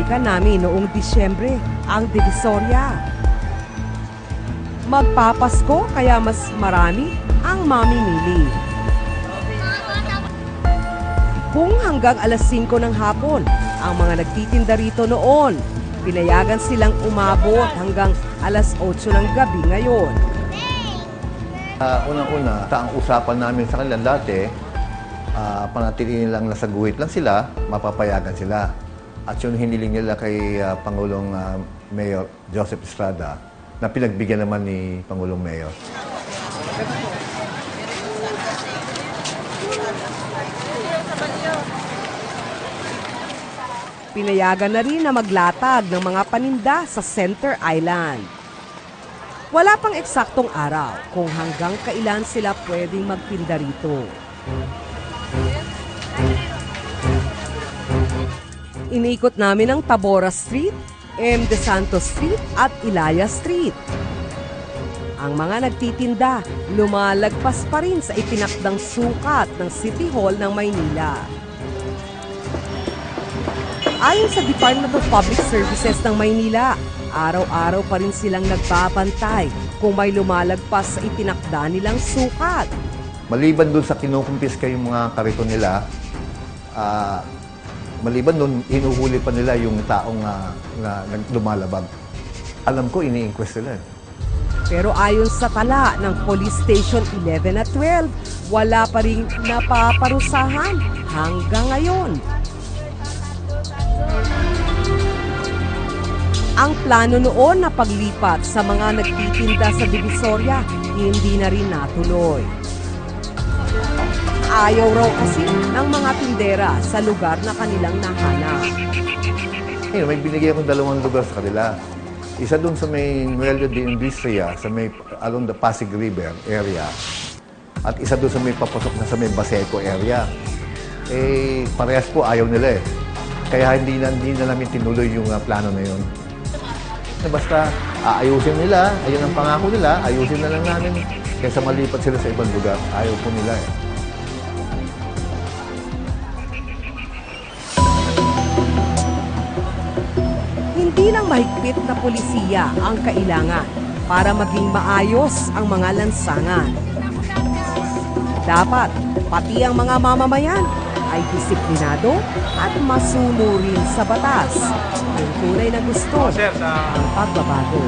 Binalikan namin noong Disyembre ang Divisoria. Magpapasko kaya mas marami ang mamimili. Kung hanggang alas 5 ng hapon ang mga nagtitinda rito noon, pinayagan silang umabot hanggang alas 8 ng gabi ngayon. Ah, Unang-una, ang usapan namin sa kanila dati, uh, panatiliin lang nasa guhit lang sila, mapapayagan sila. At yung hiniling nila kay ah, Pangulong ah, Mayor Joseph Estrada, na pinagbigyan naman ni Pangulong Mayor. Pinayagan na rin na maglatag ng mga paninda sa Center Island. Wala pang eksaktong araw kung hanggang kailan sila pwedeng magtinda rito. Inikot namin ang Tabora Street, M. De Santos Street at Ilaya Street. Ang mga nagtitinda lumalagpas pa rin sa ipinakdang sukat ng City Hall ng Maynila. Ayon sa Department of Public Services ng Maynila, araw-araw pa rin silang nagbabantay kung may lumalagpas sa itinakda nilang sukat. Maliban dun sa kinukumpis yung mga karito nila, ah, maliban dun, inuhuli pa nila yung taong ah, na, lumalabag. Alam ko, ini-inquest sila. eh. Pero ayon sa tala ng Police Station 11 at 12, wala pa rin napaparusahan hanggang ngayon. Ang plano noon na paglipat sa mga nagtitinda sa Divisoria, hindi na rin natuloy. Ayaw raw kasi ng mga tindera sa lugar na kanilang nahanap. Ngayon, may binigay akong dalawang lugar sa kanila. Isa doon sa may Nuelio de Industria, sa may along the Pasig River area. At isa doon sa may papasok na sa may Baseco area. Eh, parehas po ayaw nila eh. Kaya hindi na, hindi na namin tinuloy yung ah, plano na yun. Na basta aayusin nila, ayun ang pangako nila, ayusin na lang namin. Kaysa malipat sila sa ibang lugar, ayaw po nila eh. Hindi lang mahigpit na polisiya ang kailangan para maging maayos ang mga lansangan. Dapat pati ang mga mamamayan ay disiplinado at masunurin sa batas kung tunay na gusto ang pagbabago.